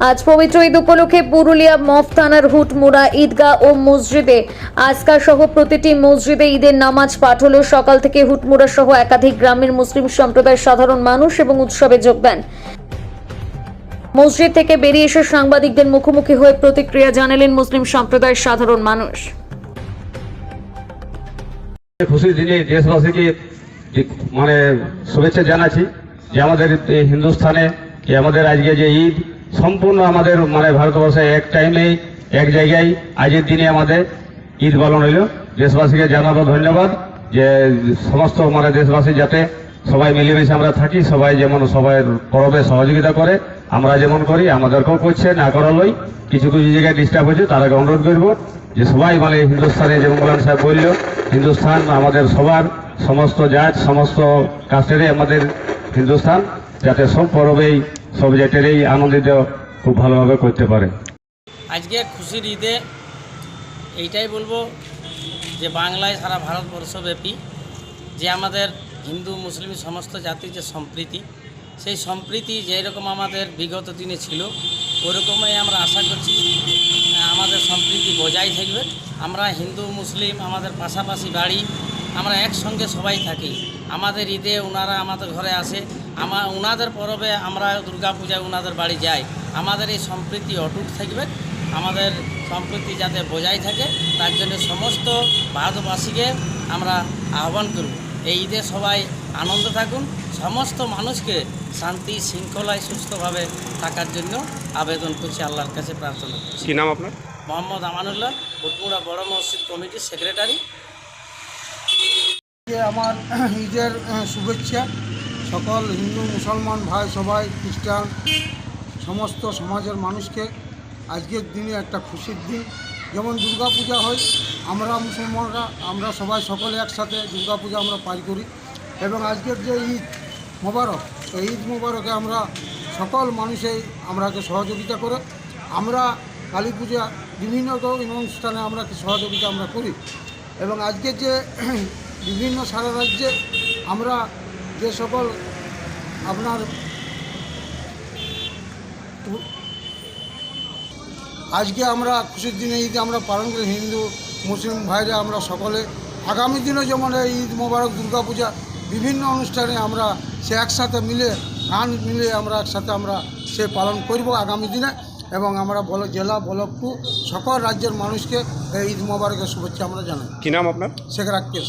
আজ পবিত্র ঈদ উপলক্ষে পুরুলিয়া মফ থানার হুটমুড়া ঈদগাহ ও মসজিদে আজকা সহ প্রতিটি মসজিদে ঈদের নামাজ পাঠ হলো সকাল থেকে হুটমুড়া সহ একাধিক গ্রামের মুসলিম সম্প্রদায়ের সাধারণ মানুষ এবং উৎসবে যোগ দেন। মসজিদ থেকে বেরিয়ে এসে সাংবাদিকদের মুখোমুখি হয়ে প্রতিক্রিয়া জানালেন মুসলিম সম্প্রদায়ের সাধারণ মানুষ। খুশির দিনে দেশবাসীকে মানে শুভেচ্ছা জানাচ্ছি যে আমাদের হিন্দুস্থানে, যে আমাদের আজকে যে ঈদ সম্পূর্ণ আমাদের মানে ভারতবর্ষে এক টাইমে এক জায়গায়। আজের দিনে আমাদের ঈদ পালন হইল। দেশবাসীকে জানাব ধন্যবাদ যে সমস্ত মানে দেশবাসী যাতে সবাই মিলেমিশে আমরা থাকি, সবাই যেমন সবাই পরবে সহযোগিতা করে, আমরা যেমন করি, আমাদেরকেও করছে, না করালই। কিছু কিছু জায়গায় ডিস্টার্ব হয়েছে তাদেরকে অনুরোধ করব যে সবাই মানে হিন্দুস্তানে যেমন মোলান সাহেব বলল, হিন্দুস্তান আমাদের সবার, সমস্ত জাত, সমস্ত কাস্টেরই আমাদের হিন্দুস্তান, যাতে সব পরবেই। সব জাতেরই আনন্দিত খুব ভালোভাবে করতে পারে। আজকে খুশির ঈদে এইটাই বলব যে বাংলায় সারা ভারতবর্ষব্যাপী যে আমাদের হিন্দু, মুসলিম সমস্ত জাতির যে সম্প্রীতি, সেই সম্প্রীতি যেরকম আমাদের বিগত দিনে ছিল, ওরকমই আমরা আশা করছি আমাদের সম্প্রীতি বজায় থাকবে। আমরা হিন্দু, মুসলিম, আমাদের পাশাপাশি বাড়ি, আমরা একসঙ্গে সবাই থাকি। আমাদের ঈদে ওনারা আমাদের ঘরে আসে আমার ওনাদের পরবে আমরা দুর্গাপূজায় ওনাদের বাড়ি যাই। আমাদের এই সম্প্রীতি অটুট থাকবে। আমাদের সম্প্রীতি যাতে বজায় থাকে তার জন্য সমস্ত ভারতবাসীকে আমরা আহ্বান করব। এই ঈদে সবাই আনন্দ থাকুন। সমস্ত মানুষকে শান্তি শৃঙ্খলায় সুস্থভাবে থাকার জন্য আবেদন করছি আল্লাহর কাছে প্রার্থনা করছি। নাম আপনার? মোহাম্মদ আমানুল্লাহ উটমুড়া বড় মসজিদ কমিটির সেক্রেটারি। আমার ঈদের শুভেচ্ছা। সকল হিন্দু, মুসলমান, ভাই, সবাই, খ্রিস্টান, সমস্ত সমাজের মানুষকে আজকের দিনে একটা খুশির দিন। যেমন দুর্গাপূজা হয়, আমরা মুসলমানরা, আমরা সবাই সকলে একসাথে দুর্গাপূজা আমরা পার করি। এবং আজকের যে ঈদ মোবারক এই ঈদ মোবারকে আমরা সকল মানুষেই আমরাকে সহযোগিতা করে, আমরা কালী পূজা বিভিন্ন অনুষ্ঠানে আমরা সহযোগিতা আমরা করি। এবং আজকে যে বিভিন্ন সারা রাজ্যে আমরা যে সকল আপনার আজকে আমরা খুশির দিনে ঈদ আমরা পালন করি হিন্দু মুসলিম ভাইরা আমরা সকলে। আগামী দিনে যেমন এই ঈদ মোবারক দুর্গাপূজা বিভিন্ন অনুষ্ঠানে আমরা সে একসাথে মিলে গান মিলে আমরা একসাথে আমরা সে পালন করব আগামী দিনে। এবং আমরা বল জেলা ব্লক টু সকল রাজ্যের মানুষকে এই ঈদ মোবারকের শুভেচ্ছা আমরা জানাই। কি নাম আপনার? শেখ রাকেশ।